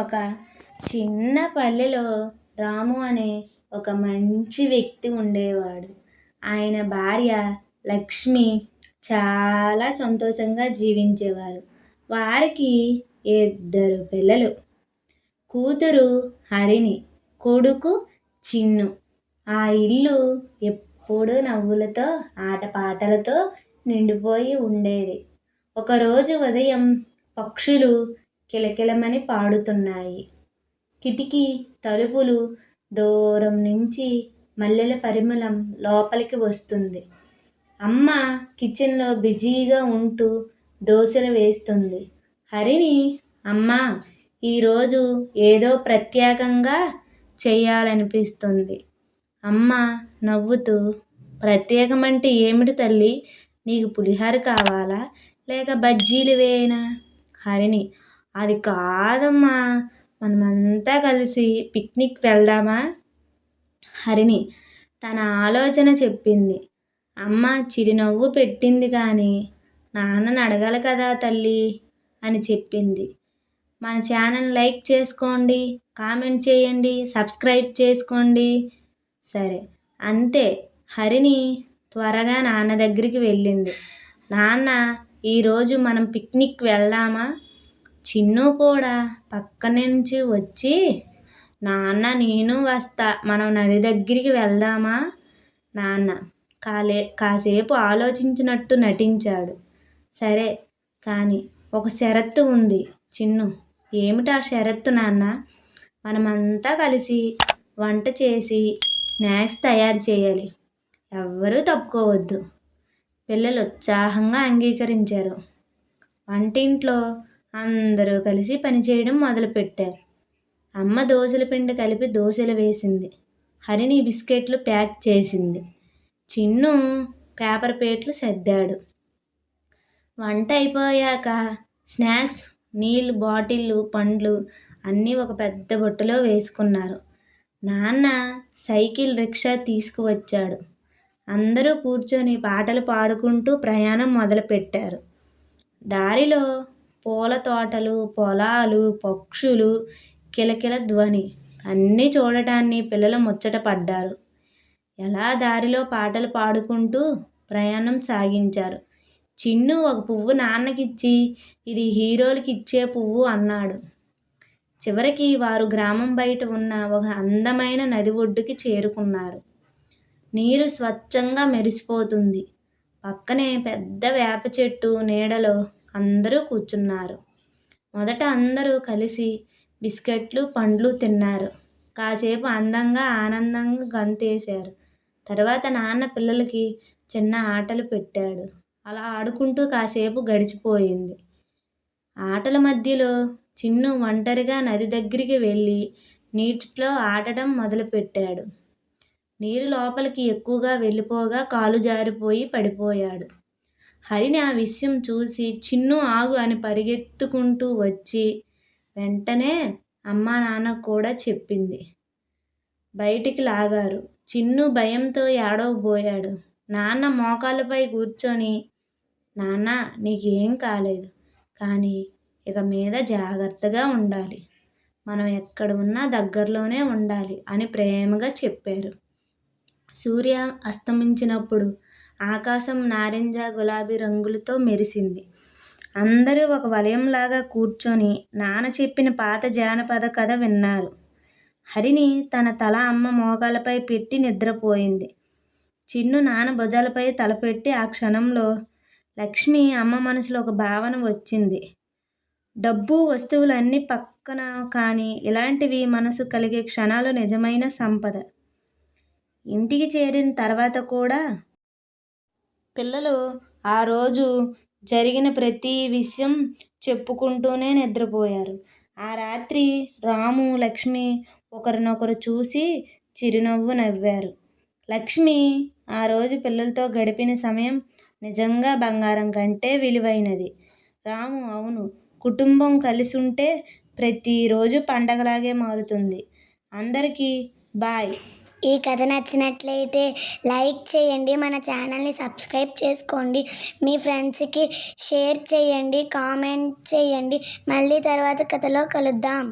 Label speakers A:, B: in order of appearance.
A: ఒక చిన్న పల్లెలో రాము అనే ఒక మంచి వ్యక్తి ఉండేవాడు. ఆయన భార్య లక్ష్మి చాలా సంతోషంగా జీవించేవారు. వారికి ఇద్దరు పిల్లలు. కూతురు హరిణి కొడుకు చిన్ను. ఆ ఇల్లు ఎప్పుడూ నవ్వులతో ఆటపాటలతో నిండిపోయి ఉండేది. ఒకరోజు ఉదయం పక్షులు కిలకిలమని పాడుతున్నాయి. కిటికీ తలుపులు దూరం నుంచి మల్లెల పరిమళం లోపలికి వస్తుంది. అమ్మ కిచెన్లో బిజీగా ఉంటూ దోశలు వేస్తుంది. హరిణి అమ్మ ఈరోజు ఏదో ప్రత్యేకంగా చేయాలనిపిస్తుంది అమ్మ నవ్వుతూ ప్రత్యేకమంటే ఏమిటి తల్లి? నీకు పులిహోర కావాలా? లేక బజ్జీలు వేయనా? హరిణి అది కాదమ్మా. మనమంతా కలిసి పిక్నిక్ వెళ్దామా? హరిణి తన ఆలోచన చెప్పింది. అమ్మ చిరునవ్వు పెట్టింది కానీ నాన్నని అడగాలి కదా తల్లి అని చెప్పింది. మన ఛానల్ లైక్ చేసుకోండి కామెంట్ చేయండి సబ్స్క్రైబ్ చేసుకోండి. సరే అంతే. హరిణి త్వరగా నాన్న దగ్గరికి వెళ్ళింది. నాన్న ఈరోజు మనం పిక్నిక్ వెళ్దామా? చిన్ను కూడా పక్క నుంచి వచ్చి నాన్న నేను వస్తా. మనం నది దగ్గరికి వెళ్దామా? నాన్న. కాలే కాసేపు ఆలోచించినట్టు నటించాడు. సరే కానీ ఒక షరత్తు ఉంది చిన్ను. ఏమిటా షరత్తు నాన్న? మనమంతా కలిసి వంట చేసి స్నాక్స్ తయారు చేయాలి. ఎవ్వరూ తప్పుకోవద్దు. పిల్లలు ఉత్సాహంగా అంగీకరించారు. వంటింట్లో అందరూ కలిసి పనిచేయడం మొదలుపెట్టారు. అమ్మ దోశల పిండి కలిపి దోశలు వేసింది. హరిని బిస్కెట్లు ప్యాక్ చేసింది. చిన్ను పేపర్ ప్లేట్లు సర్దాడు. వంట అయిపోయాక స్నాక్స్ నీళ్ళు బాటిళ్ళు పండ్లు అన్నీ ఒక పెద్ద బుట్టలో వేసుకున్నారు. నాన్న సైకిల్ రిక్షా తీసుకువచ్చాడు. అందరూ కూర్చొని పాటలు పాడుకుంటూ ప్రయాణం మొదలుపెట్టారు. దారిలో పూల తోటలు పొలాలు పక్షులు కిలకిల ధ్వని అన్నీ చూడటాన్ని పిల్లలు ముచ్చట పడ్డారు. ఎలా దారిలో పాటలు పాడుకుంటూ ప్రయాణం సాగించారు. చిన్ను ఒక పువ్వు నాన్నకిచ్చి ఇది హీరోలకి ఇచ్చే పువ్వు అన్నాడు. చివరికి వారు గ్రామం బయట ఉన్న ఒక అందమైన నది ఒడ్డుకి చేరుకున్నారు. నీరు స్వచ్ఛంగా మెరిసిపోతుంది. పక్కనే పెద్ద వేప చెట్టు నీడలో అందరూ కూర్చున్నారు. మొదట అందరూ కలిసి బిస్కెట్లు పండ్లు తిన్నారు. కాసేపు అందంగా ఆనందంగా గంతేశారు. తర్వాత నాన్న పిల్లలకి చిన్న ఆటలు పెట్టాడు. అలా ఆడుకుంటూ కాసేపు గడిచిపోయింది. ఆటల మధ్యలో చిన్ను ఒంటరిగా నది దగ్గరికి వెళ్ళి నీటిలో ఆడటం మొదలుపెట్టాడు. నీరు లోపలికి ఎక్కువగా వెళ్ళిపోగా కాలు జారిపోయి పడిపోయాడు. హరిని ఆ విషయం చూసి చిన్ను ఆగు అని పరిగెత్తుకుంటూ వచ్చి వెంటనే అమ్మా నాన్న కూడా చెప్పింది. బయటికి లాగారు. చిన్ను భయంతో ఏడవబోయాడు. నాన్న మోకాళ్ళపై కూర్చొని నాన్న నీకేం కాలేదు. కానీ ఇక మీద జాగ్రత్తగా ఉండాలి. మనం ఎక్కడ ఉన్నా దగ్గరలోనే ఉండాలి అని ప్రేమగా చెప్పారు. సూర్య అస్తమించినప్పుడు ఆకాశం నారింజ గులాబీ రంగులతో మెరిసింది. అందరూ ఒక వలయంలాగా కూర్చొని నాన్న చెప్పిన పాత జానపద కథ విన్నారు. హరిని తన తల అమ్మ మోకాలపై పెట్టి నిద్రపోయింది. చిన్ను నాన్న భుజాలపై తలపెట్టి ఆ క్షణంలో లక్ష్మి అమ్మ మనసులో ఒక భావన వచ్చింది. డబ్బు వస్తువులన్నీ పక్కన కానీ ఇలాంటివి మనసు కలిగే క్షణాలు నిజమైన సంపద. ఇంటికి చేరిన తర్వాత కూడా పిల్లలు ఆ రోజు జరిగిన ప్రతి విషయం చెప్పుకుంటూనే నిద్రపోయారు. ఆ రాత్రి రాము లక్ష్మి ఒకరినొకరు చూసి చిరునవ్వు నవ్వారు. లక్ష్మి ఆ రోజు పిల్లలతో గడిపిన సమయం నిజంగా బంగారం కంటే విలువైనది. రాము అవును కుటుంబం కలిసి ఉంటే ప్రతిరోజు పండగలాగే మారుతుంది. అందరికీ బాయ్.
B: ఈ కథ నచ్చినట్లయితే లైక్ చేయండి మన ఛానల్ని సబ్స్క్రైబ్ చేసుకోండి మీ ఫ్రెండ్స్కి షేర్ చేయండి కామెంట్ చేయండి. మళ్ళీ తర్వాత కథలో కలుద్దాం.